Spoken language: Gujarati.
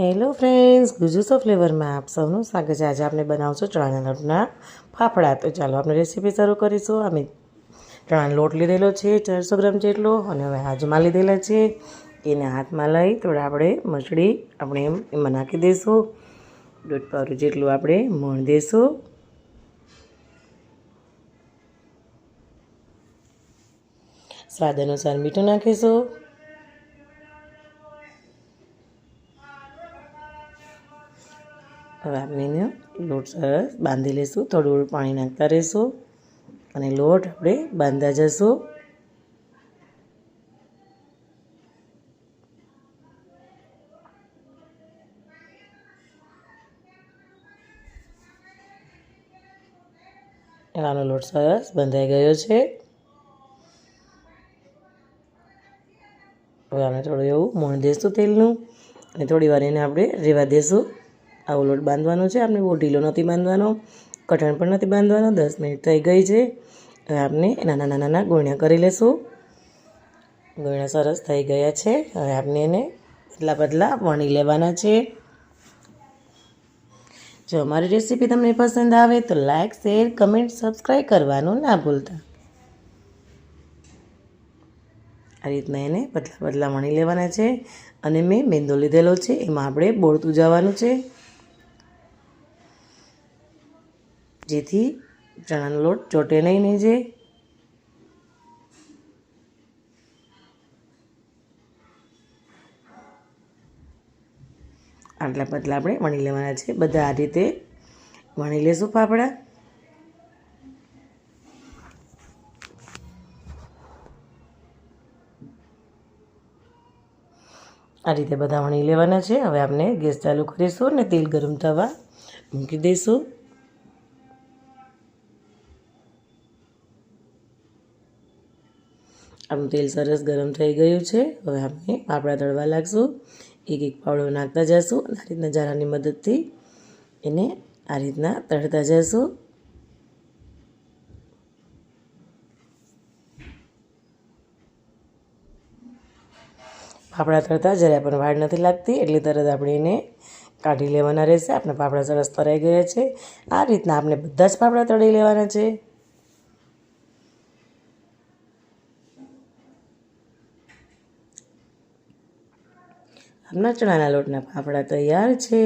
હેલો ફ્રેન્ડ્સ ગુજુસો ફ્લેવરમાં આપ સૌનું સ્વાગત છે. આજે આપણે બનાવશું ચણાના લોટના ફાફડા. તો ચાલો આપણે રેસીપી શરૂ કરીશું. અમે ચણાનો લોટ લીધેલો છે, ચારસો ગ્રામ જેટલો, અને હવે હાજમાં લીધેલા છે. એને હાથમાં લઈ થોડા આપણે મસળી આપણે એમ એમાં નાખી દઈશું. દોઢ પાવરું જેટલું આપણે મણ દઈશું. સ્વાદ અનુસાર મીઠું નાખીશું. હવે આપણે લોટ સરસ બાંધી લઈશું થોડું પાણી નાખતા રહીશું અને લોટ આપણે બાંધતા જશું. આનો લોટ સરસ બંધાઈ ગયો છે. હવે આપણે થોડું એવું મોણ દઈશું તેલનું અને થોડી વાર એને આપણે રેવા દઈશું આવો લોટ બાંધવાનો છે. આપણે બહુ ઢીલો નથી બાંધવાનો. કઠણ પણ નથી બાંધવાનો. દસ મિનિટ થઈ ગઈ છે. હવે આપણે નાના નાના નાના ગોળ્યા કરી લઈશું ગોળ્યા સરસ થઈ ગયા છે. હવે આપણે એને પતલા પતલા વણી લેવાના છે. જો અમારી રેસીપી તમને પસંદ આવે તો લાઇક શેર, કમેન્ટ, સબસ્ક્રાઈબ કરવાનું ના ભૂલતા. આ રીતના એને પતલા પતલા વણી લેવાના છે. અને મેં મેંદો લીધેલો છે. એમાં આપણે બોળતું જવાનું છે. જેથી ચણાનો લોટ ચોટે નહીં નીચે આટલા પતલા આપણે વણી લેવાના છે. બધા આ રીતે વણી લેશું ફાફડા. આ રીતે બધા વણી લેવાના છે. હવે આપણે ગેસ ચાલુ કરીશું અને તેલ ગરમ થવા મૂકી દઈશું. આપણું તેલ સરસ ગરમ થઈ ગયું છે. હવે આપણે પાપડા તળવા લાગશું. એક એક પાવડો નાખતા જઈશું આ રીતના જારાની મદદથી એને આ રીતના તળતા જઈશું પાપડા તળતા જરા પણ વાળ નથી લાગતી એટલે તરત આપણે એને કાઢી લેવાના રહેશે. આપણા પાપડા સરસ તરાઈ ગયા છે. આ રીતના આપણે બધા જ પાપડા તળી લેવાના છે. આપણા ચણાના લોટના ફાફડા તૈયાર છે.